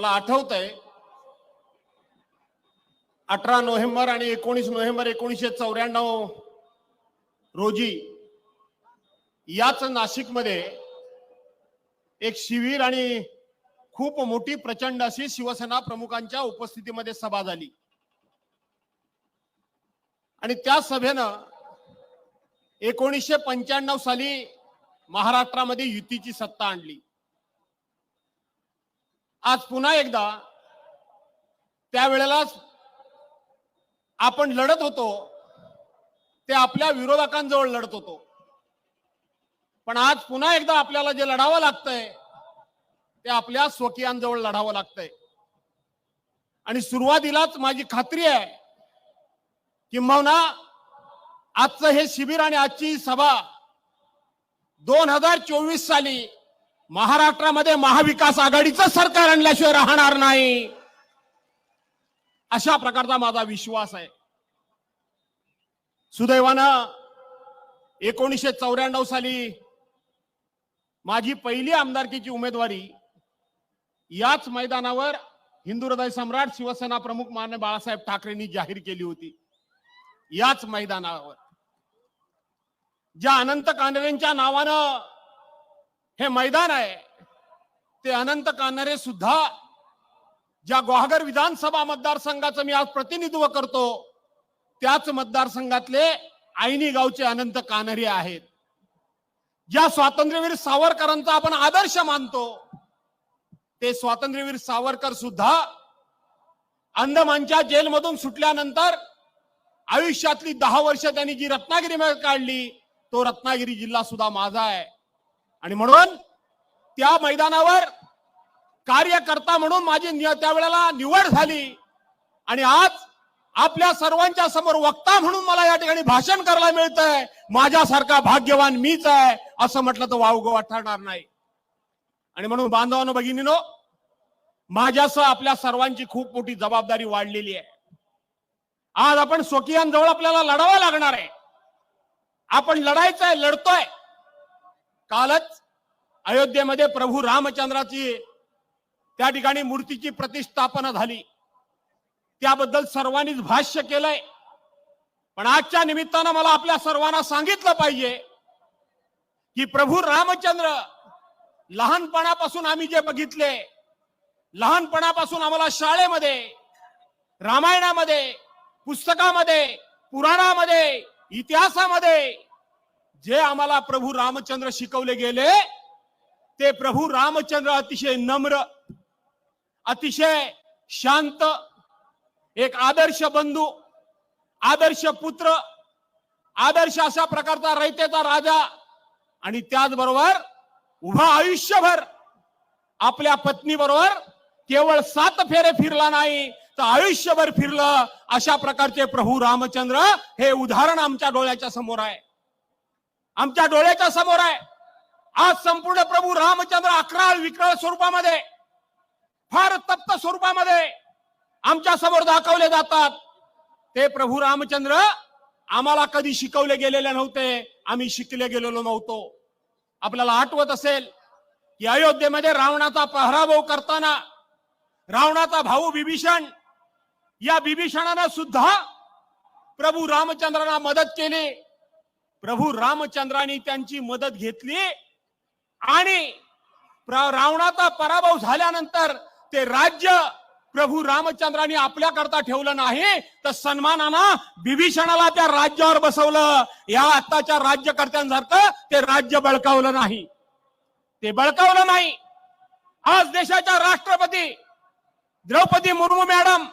मला आठवत आहे अठरा नोव्हेंबर आणि एकोणीस नोव्हेंबर एकोणीसशे चौऱ्याण्णव रोजी याच नाशिकमध्ये एक शिबिर आणि खूप मोठी प्रचंड अशी शिवसेना प्रमुखांच्या उपस्थितीमध्ये सभा झाली. आणि त्या सभेनं एकोणीसशे पंच्याण्णव साली महाराष्ट्रामध्ये युतीची सत्ता आणली. आज पुन्हा एकदा त्यावेळेलाच आपण लढत होतो ते आपल्या विरोधकांजवळ लढत होतो. पण आज पुन्हा एकदा आपल्याला जे लढावं लागतंय ते आपल्या स्वकीयांजवळ लढावं लागतंय. आणि सुरुवातीलाच माझी खात्री आहे किंबहुना आजचं हे शिबिर आणि आजची सभा दोन हजार चोवीस साली महाराष्ट्रामध्ये महाविकास आघाडीचं सरकार आणल्याशिवाय राहणार नाही. अशा प्रकारचा माझा विश्वास आहे. सुदैवानं एकोणीसशे चौऱ्याण्णव साली माझी पहिली आमदारकीची उमेदवारी याच मैदानावर हिंदू हृदय सम्राट शिवसेना प्रमुख मान्य बाळासाहेब ठाकरेंनी जाहीर केली होती. याच मैदानावर. ज्या अनंत कानरेंच्या नावानं हे मैदान आहे. ते अनंत कानरे सुद्धा ज्या गुहागर विधानसभा मतदारसंघाचं मी आज प्रतिनिधित्व करतो त्याच मतदारसंघातले आईनी गावचे अनंत कानरे आहेत. ज्या स्वातंत्र्यवीर सावरकरांचा आपण आदर्श मानतो ते स्वातंत्र्यवीर सावरकर सुद्धा अंदमानच्या जेलमधून सुटल्यानंतर आयुष्यातली दहा वर्ष त्यांनी जी रत्नागिरी काढली तो रत्नागिरी जिल्हा सुद्धा माझा आहे. आणि म्हणून त्या मैदानावर कार्यकर्ता म्हणून माझी त्यावेळेला निवड झाली. आणि आज आपल्या सर्वांच्या समोर वक्ता म्हणून मला या ठिकाणी भाषण करायला मिळतंय. माझ्यासारखा भाग्यवान मीच आहे असं म्हटलं तर वावगं ठरणार नाही. आणि म्हणून बांधवानं भगिनीनो माझ्यासह आपल्या सर्वांची खूप मोठी जबाबदारी वाढलेली आहे. आज आपण स्वकीयांजवळ आपल्याला लढावं लागणार आहे. आपण लढायचंय लढतोय. कालच अयोध्येमध्ये प्रभू रामचंद्राची त्या ठिकाणी मूर्तीची प्रतिष्ठापना झाली. त्याबद्दल सर्वांनीच भाष्य केलंय. पण आजच्या निमित्तानं मला आपल्या सर्वांना सांगितलं पाहिजे की प्रभू रामचंद्र लहानपणापासून आम्ही जे बघितले लहानपणापासून आम्हाला शाळेमध्ये रामायणामध्ये पुस्तकामध्ये पुराणामध्ये इतिहासामध्ये जे आम्हाला प्रभू रामचंद्र शिकवले गेले ते प्रभू रामचंद्र अतिशय नम्र अतिशय शांत एक आदर्श बंधू आदर्श पुत्र आदर्श अशा प्रकारचा रयतेचा राजा आणि त्याचबरोबर उभा आयुष्यभर आपल्या पत्नी बरोबर केवळ सात फेरे फिरला नाही तर आयुष्यभर फिरलं अशा प्रकारचे प्रभू रामचंद्र हे उदाहरण आमच्या डोळ्याच्या समोर आहे. आमच्या डोळ्याच्या समोर आहे. आज संपूर्ण प्रभू रामचंद्र अकराळ विकराळ स्वरूपामध्ये फार तप्त स्वरूपामध्ये आमच्यासमोर दाखवले जातात. ते प्रभू रामचंद्र आम्हाला कधी शिकवले गेलेले नव्हते आम्ही शिकले गेलेलो नव्हतो. आपल्याला आठवत असेल की अयोध्येमध्ये रावणाचा पहराभव करताना रावणाचा भाऊ बिभीषण या बिभीषणानं सुद्धा प्रभू रामचंद्रांना मदत केली. प्रभू रामचंद्रांनी त्यांची मदत घेतली आणि रावणाचा पराभव झाल्यानंतर ते राज्य प्रभू रामचंद्रांनी आपल्याकरता ठेवलं नाही तर सन्मानानं बिभीषणाला त्या राज्यावर बसवलं. या आत्ताच्या राज्यकर्त्यांसारखं ते राज्य बळकावलं नाही. ते बळकावलं नाही. आज देशाच्या राष्ट्रपती द्रौपदी मुर्मू मॅडम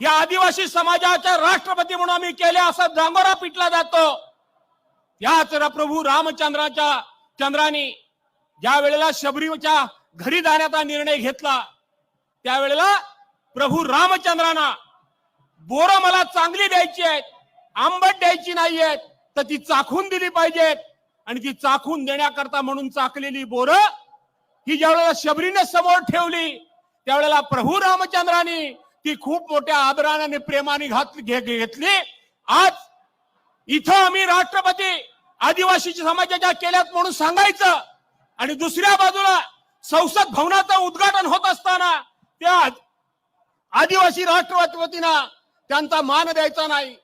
या आदिवासी समाजाच्या राष्ट्रपती म्हणून आम्ही केले असं जांभरा पिटला जातो. याच प्रभू रामचंद्राच्या चंद्राने ज्या वेळेला शबरीच्या घरी जाण्याचा निर्णय घेतला त्यावेळेला प्रभू रामचंद्रांना बोर मला चांगली द्यायची आहेत आंबट द्यायची नाहीयेत तर ती चाखून दिली पाहिजेत. आणि ती चाखून देण्याकरता म्हणून चाकलेली बोर ही ज्यावेळेला शबरीने समोर ठेवली त्यावेळेला प्रभू रामचंद्रांनी ती खूप मोठ्या आदराने आणि प्रेमाने घात घेतली. आज इथं आम्ही राष्ट्रपती आदिवासी समाजाच्या केल्यात म्हणून सांगायचं. आणि दुसऱ्या बाजूला संसद भवनाचं उद्घाटन होत असताना त्या आदिवासी राष्ट्रवादीना त्यांचा मान द्यायचा नाही.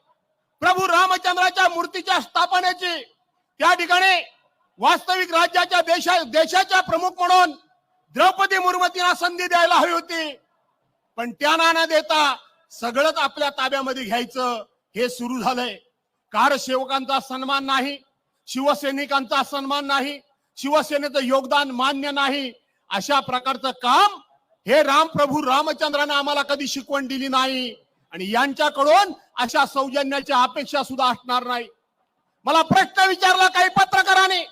प्रभू रामचंद्राच्या मूर्तीच्या स्थापनेची त्या ठिकाणी वास्तविक राज्याच्या देशा देशाच्या प्रमुख म्हणून द्रौपदी मुर्मूंना संधी द्यायला हवी होती. पण त्यांना न देता सगळंच आपल्या ताब्यामध्ये घ्यायचं हे सुरू झालंय. कारसेवकांचा सन्मान नाही शिवसैनिकांचा सन्मान नाही शिवसेनेचं योगदान मान्य नाही अशा प्रकारचं काम हे रामप्रभू रामचंद्राने आम्हाला कधी शिकवण दिली नाही. आणि यांच्याकडून अशा सौजन्याची अपेक्षा सुद्धा असणार नाही. मला प्रश्न विचारला काही पत्रकाराने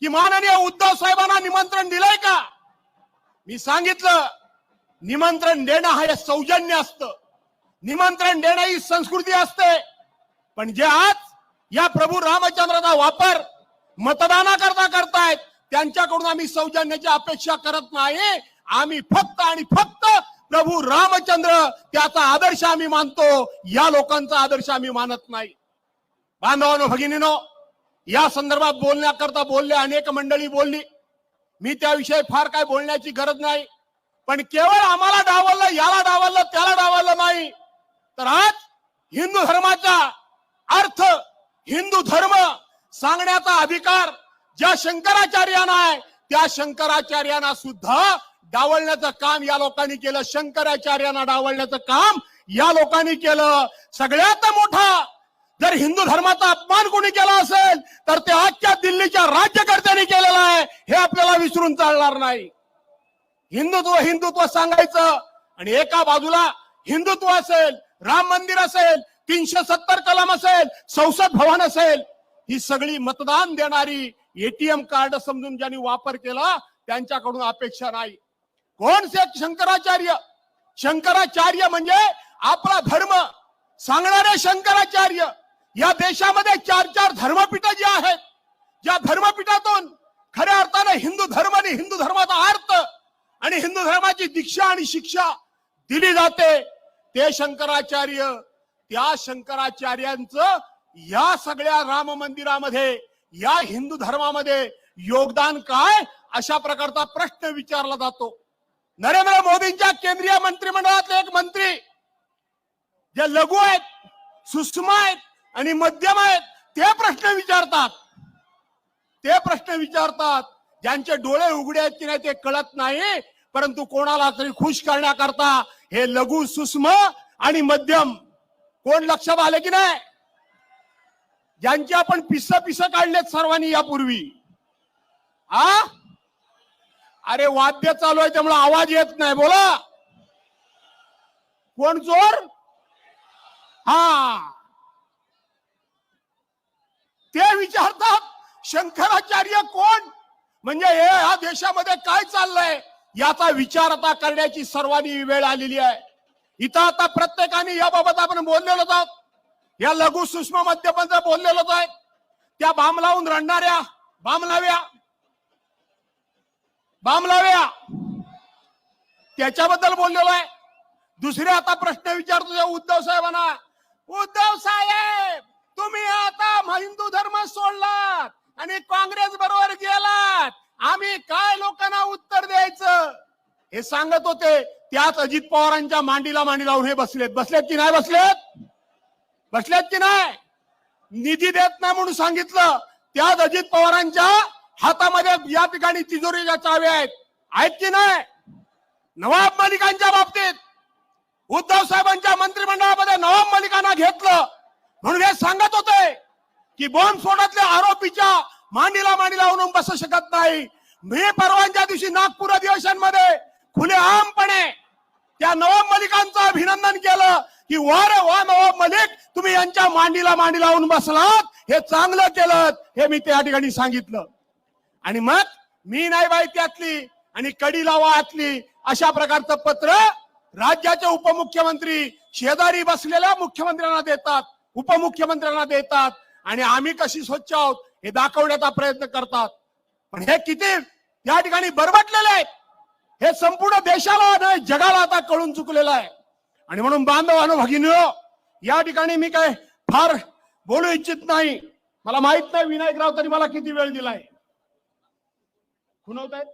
की माननीय उद्धव साहेबांना निमंत्रण दिलंय का? मी सांगितलं निमंत्रण देणं हे सौजन्य असतं. निमंत्रण देणं ही संस्कृती असते. पण जे आज या प्रभू रामचंद्राचा वापर मतदानाकरता करतायत. त्यांच्याकडून आम्ही सौजन्याची अपेक्षा करत नाही. आम्ही फक्त आणि फक्त प्रभू रामचंद्र त्याचा आदर्श आम्ही मानतो. या लोकांचा आदर्श आम्ही मानत नाही. बांधवानो भगिनीनो या संदर्भात बोलण्याकरता बोलले अनेक मंडळी बोलली. मी त्याविषयी फार काय बोलण्याची गरज नाही. पण केवळ आम्हाला डावललं याला डावललं त्याला डावललं नाही. तर आज हिंदू धर्माचा अर्थ हिंदू धर्म सांगण्याचा अधिकार ज्या शंकराचार्यांना आहे त्या शंकराचार्यांना सुद्धा डावलण्याचं काम या लोकांनी केलं. शंकराचार्यांना डावलण्याचं काम या लोकांनी केलं. सगळ्यात मोठा जर हिंदू धर्माचा अपमान कोणी केला असेल तर ते आजच्या दिल्लीच्या राज्यकर्त्यांनी केलेला आहे. हे आपल्याला विसरून चालणार नाही. हिंदुत्व हिंदुत्व सांगायचं आणि एका बाजूला हिंदुत्व असेल राम मंदिर असेल तीनशे सत्तर कलम असेल संसद भवन असेल ही सगळी मतदान देणारी एटीएम कार्ड समजून ज्यांनी वापर केला त्यांच्याकडून अपेक्षा नाही. कोण से शंकराचार्य? शंकराचार्य म्हणजे आपला धर्म. सांगणारे शंकराचार्य या देशामध्ये चार चार धर्मपीठ जी आहेत ज्या धर्मपीठातून खऱ्या अर्थाने हिंदू धर्म आणि हिंदू धर्माचा अर्थ आणि हिंदू धर्माची दीक्षा आणि शिक्षा दिली जाते ते शंकराचार्य त्या शंकराचार्यांचं या सगळ्या राम मंदिरामध्ये या हिंदू धर्मामध्ये योगदान काय? अशा प्रकारचा प्रश्न विचारला जातो. नरेंद्र मोदींच्या केंद्रीय मंत्रिमंडळातले एक मंत्री जे लघु आहेत सूक्ष्म आहेत आणि मध्यम आहेत ते प्रश्न विचारतात. ते प्रश्न विचारतात. ज्यांचे डोळे उघडे आहेत की नाही ते कळत नाही परंतु कोणाला तरी खुश करण्याकरता हे लघु सूक्ष्म आणि मध्यम कोण लक्षात आलं की नाही? ज्यांचे आपण पिस पिस काढलेत सर्वांनी यापूर्वी. आ? अरे वाद्य चालू आहे त्यामुळे आवाज येत नाही. बोला. कोण चोर हा. ते विचारतात शंकराचार्य कोण? म्हणजे हे ह्या देशामध्ये काय चाललंय? याचा विचार आता करण्याची सर्वांनी वेळ आलेली आहे. इथं आता प्रत्येकाने याबाबत आपण बोललेलोच आहोत. या लघु सूक्ष्म मध्यपंच बोललेलोच आहे त्या बाम लावून रडणाऱ्या बाम लाव्या. बाम लाव्या. त्याच्याबद्दल बोललेलो आहे. दुसरे आता प्रश्न विचारतो तुझ्या उद्धव साहेबांना. उद्धव साहेब तुम्ही आता हिंदू धर्म सोडलात आणि काँग्रेस बरोबर गेलात. आम्ही काय लोकांना उत्तर द्यायचं? हे सांगत होते त्याच अजित पवारांच्या मांडीला मांडी लावून हे बसलेत. बसलेत की नाही बसलेत? बसलेत की नाही? निधी देत नाही म्हणून सांगितलं. त्याच अजित पवारांच्या हातामध्ये या ठिकाणी तिजोरीच्या चावे आहेत. आहेत की नाही? नवाब मलिकांच्या बाबतीत उद्धव साहेबांच्या मंत्रिमंडळामध्ये नवाब मलिकांना घेतलं. म्हणून हे सांगत होते की बॉम्ब स्फोटातल्या आरोपीच्या मांडीला मांडी लावून बसू शकत नाही. मी परवांच्या दिवशी नागपूर नवाब मलिकांचं अभिनंदन केलं. की वा रे वा नवाब मलिक तुम्ही यांच्या मांडीला मांडी लावून बसलात. हे चांगलं केलं. हे मी त्या ठिकाणी सांगितलं. आणि मग मी नाही बाई त्यातली आणि कडी लावा आतली अशा प्रकारचं पत्र राज्याचे उपमुख्यमंत्री शेजारी बसलेल्या मुख्यमंत्र्यांना देतात. उपमुख्यमंत्र्यांना देतात. आणि आम्ही कशी स्वच्छ आहोत हे दाखवण्याचा प्रयत्न करतात. पण हे किती या ठिकाणी बरबटलेले आहेत. हे संपूर्ण देशाला नाही जगाला आता कळून चुकलेलं आहे. आणि म्हणून बांधवानो भगिनी या ठिकाणी मी काय फार बोलू इच्छित नाही. मला माहीत नाही विनायकराव तरी मला किती वेळ दिलाय. खुनवत आहेत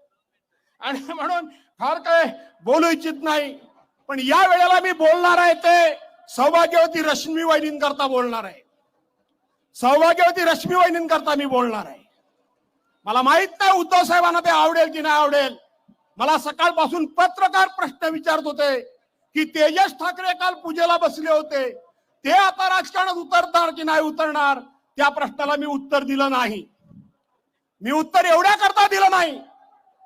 आणि म्हणून फार काय बोलू इच्छित नाही. पण या वेळेला मी बोलणार आहे ते सौभाग्यवती रश्मी वहिनींकरता बोलणार आहे. सौभाग्यवती रश्मी वहिनींकरता मी बोलणार आहे. मला माहीत नाही उद्धव साहेबांना ते आवडेल की नाही आवडेल. मला सकाळपासून पत्रकार प्रश्न विचारत होते की तेजस ठाकरे काल पूजेला बसले होते. ते आता राजकारणात उतरणार की नाही उतरणार? त्या प्रश्नाला मी उत्तर दिलं नाही. मी उत्तर एवढ्या करता दिलं नाही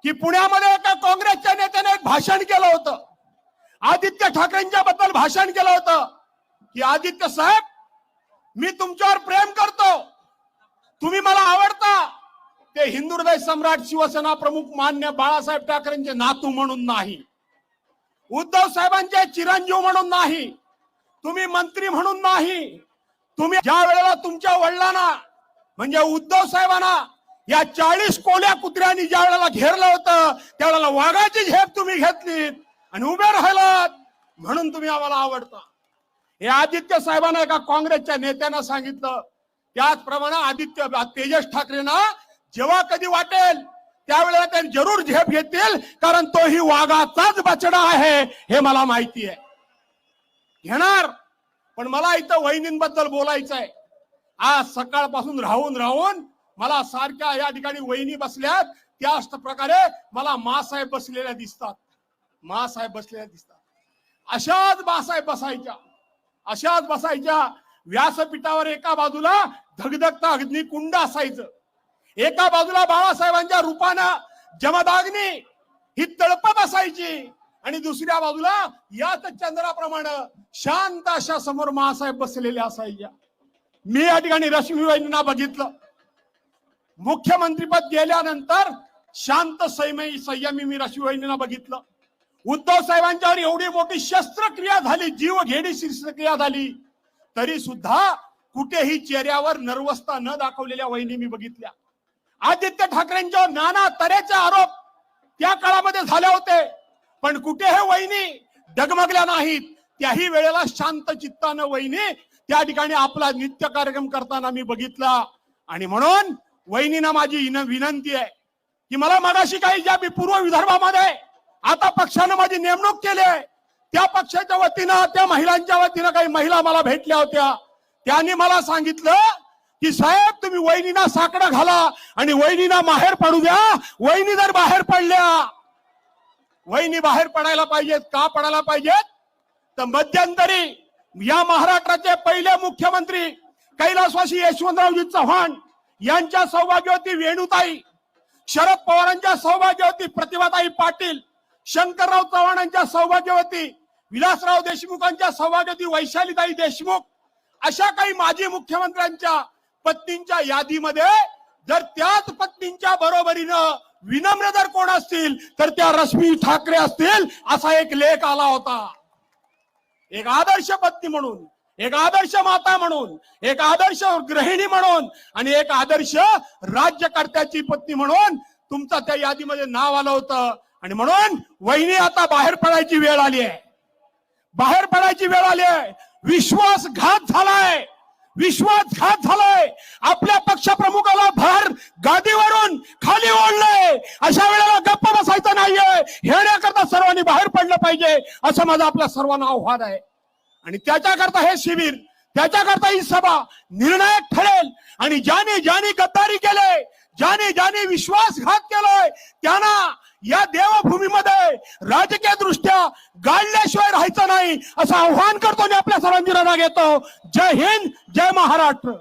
की पुण्यामध्ये एका काँग्रेसच्या नेत्याने एक भाषण केलं होतं. आदित्य ठाकरेंच्या बद्दल भाषण केलं होतं की आदित्य साहेब मी तुमच्यावर प्रेम करतो. तुम्ही मला आवडता ते हिंदुदय सम्राट शिवसेना प्रमुख मान्य बाळासाहेब ठाकरेंचे नातू म्हणून नाही. उद्धव साहेबांचे चिरंजीव म्हणून नाही. तुम्ही मंत्री म्हणून नाही. तुम्ही ज्या वेळेला तुमच्या वडिलांना म्हणजे उद्धव साहेबांना या चाळीस कोल्या कुत्र्यांनी ज्या वेळेला घेरलं होतं त्यावेळेला वाघाची झेप तुम्ही घेतलीत आणि उभे राहिलात म्हणून तुम्ही आम्हाला आवडता. हे आदित्य साहेबांना एका काँग्रेसच्या नेत्यानं सांगितलं. त्याचप्रमाणे आदित्य तेजस ठाकरेंना जेव्हा कधी वाटेल त्यावेळेला ते जरूर झेप घेतील कारण तोही वाघाचाच बचडा आहे हे मला माहिती आहे. घेणार पण मला इथं वहिनींबद्दल बोलायचं आहे आज सकाळपासून राहून राहून मला सारख्या या ठिकाणी वहिनी बसल्यात त्याच प्रकारे मला मासाहेब बसलेल्या दिसतात. मासाहेब बसलेल्या दिसतात. अशाच मासाहेब बसायच्या. अशाच बसायच्या व्यासपीठावर एका बाजूला धगधगता अग्निकुंड असायचं. एका बाजूला बाळासाहेबांच्या रूपानं जमदाग्नी ही तळपत असायची आणि दुसऱ्या बाजूला याच चंद्राप्रमाणे शांत अशा समोर महासाहेब बसलेले असायच्या मी या ठिकाणी रश्मीबाईंना बघितलं. मुख्यमंत्रीपद गेल्यानंतर शांत सैमयी संयमी मी रश्मीबाईंना बघितलं. उद्धव साहेबांच्यावर एवढी मोठी शस्त्रक्रिया झाली जीव घेडी शस्त्रक्रिया झाली तरी सुद्धा कुठेही चेहऱ्यावर नर्वसता न दाखवलेल्या वहिनी मी बघितल्या. आदित्य ठाकरेंच्यावर नाना तऱ्हेचे आरोप त्या काळामध्ये झाले होते. पण कुठे हे वहिनी डगमगल्या नाहीत. त्याही वेळेला शांत चित्तानं वहिनी त्या ठिकाणी आपला नित्य कार्यक्रम करताना मी बघितला. आणि म्हणून वहिनीना माझी विनंती आहे की मला मगाशी काही ज्या मी पूर्व विदर्भामध्ये आता पक्षानं माझी नेमणूक केली आहे त्या पक्षाच्या वतीनं त्या महिलांच्या वतीनं काही महिला मला भेटल्या होत्या. त्यांनी मला सांगितलं की साहेब तुम्ही वहिनीना साकडं घाला आणि वहिनीना बाहेर पडू द्या. वहिनी जर बाहेर पडल्या वहिनी बाहेर पडायला पाहिजेत का पडायला पाहिजेत? तर मध्यंतरी या महाराष्ट्राचे पहिले मुख्यमंत्री कैलासवासी यशवंतरावजी चव्हाण यांच्या सौभाग्यवती वेणुताई शरद पवारांच्या सौभाग्यवती प्रतिभाताई पाटील शंकरराव चव्हाणांच्या सौभाग्यवती विलासराव देशमुखांच्या सौभाग्यवती वैशालीताई देशमुख अशा काही माजी मुख्यमंत्र्यांच्या पत्नींच्या यादीमध्ये जर त्याच पत्नींच्या बरोबरीनं विनम्र जर कोण असतील तर त्या रश्मी ठाकरे असतील असा एक लेख आला होता. एक आदर्श पत्नी म्हणून एक आदर्श माता म्हणून एक आदर्श गृहिणी म्हणून आणि एक आदर्श राज्यकर्त्याची पत्नी म्हणून तुमचा त्या यादीमध्ये नाव आलं होतं. आणि म्हणून वहिनी आता बाहेर पडायची वेळ आली आहे. बाहेर पडायची वेळ आली आहे. विश्वासघात झालाय. विश्वासघात झालाय. आपल्या पक्षप्रमुखाला भार गादीवरून खाली ओढलंय. अशा वेळेला गप्प बसायचं नाहीये. येण्याकरता सर्वांनी बाहेर पडलं पाहिजे असं माझं आपल्या सर्वांना आव्हान आहे. आणि त्याच्याकरता हे शिबिर त्याच्याकरता ही सभा निर्णायक ठरेल. आणि ज्याने ज्याने गद्दारी केले ज्याने ज्याने विश्वासघात केलाय त्यांना या देवभूमीमध्ये राजकीय दृष्ट्या गाळल्याशिवाय राहायचं नाही असं आव्हान करतो आणि आपल्या सर्वांची रजा घेतो जय हिंद जय महाराष्ट्र.